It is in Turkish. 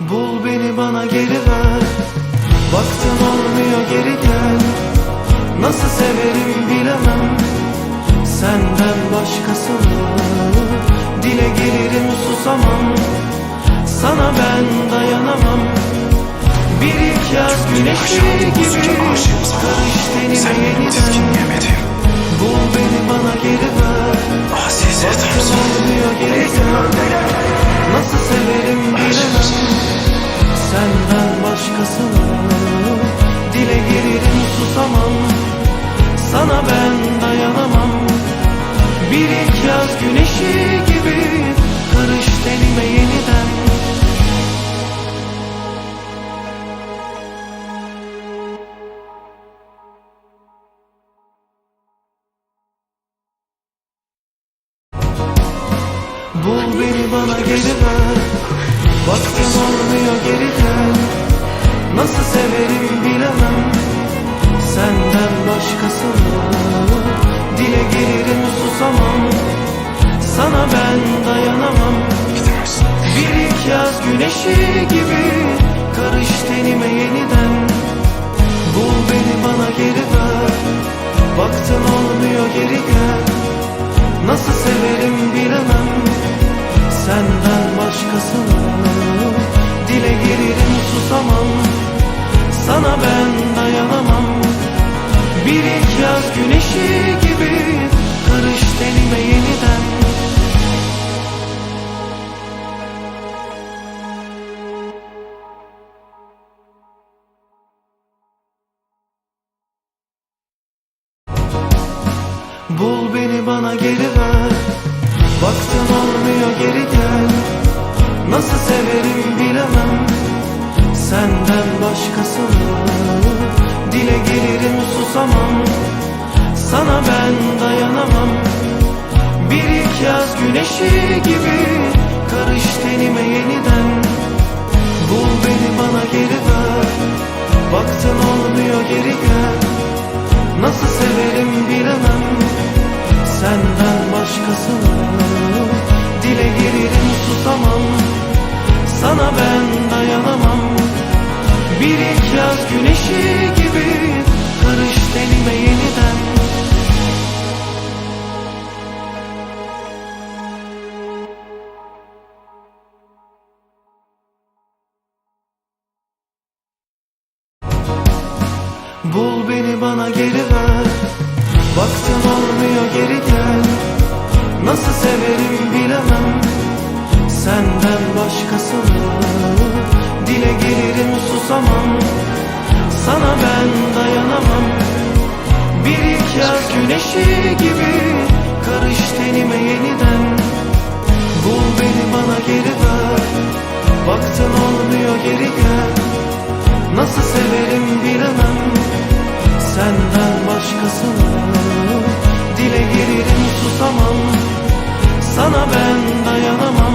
Bul beni bana geri ver. Baktın olmuyor geri gel. Nasıl severim bilemem. Senden başkasını Dile gelirim susamam. Sana ben dayanamam. Bir ilk yaz güneşi gibi. Karış tenime yeniden. Bul beni bana geri ver. Baktın olmuyor geri gel Senden başkasını Dile gelirim susamam. Sana ben dayanamam. Bir ilk yaz güneşi gibi Karış tenime yeniden. Bul beni bana geri ver Baktın olmuyor geri gel Nasıl severim bilemem. Senden başkasını Dile gelirim susamam. Sana ben dayanamam. Bir ilk yaz güneşi gibi Karış tenime yeniden. Bul beni bana geri ver. Baktın olmuyor geri gel Nasıl severim bilemem. Senden başkasını susamam Sana ben dayanamam. Bir ilk yaz güneşi gibi Karış tenime yeniden. Bul beni bana geri ver. Baktın olmuyor geri gel Nasıl severim bilemem Senden başkasını Dile gelirim susamam. Sana ben dayanamam. Bir ilk yaz güneşi gibi Karış tenime yeniden. Bul beni bana geri ver. Baktın olmuyor geri gel. Nasıl severim bilemem. Senden başkasını Dile gelirim susamam. Sana ben dayanamam Bul beni bana geri ver. Baktın olmuyor geri gel Nasıl severim bilemem. Senden başkasını Dile gelirim susamam. Sana ben dayanamam. Bir ilk yaz güneşi gibi Karış tenime yeniden. Bul beni bana geri ver Senden başkasını Dile gelirim susamam. Sana ben dayanamam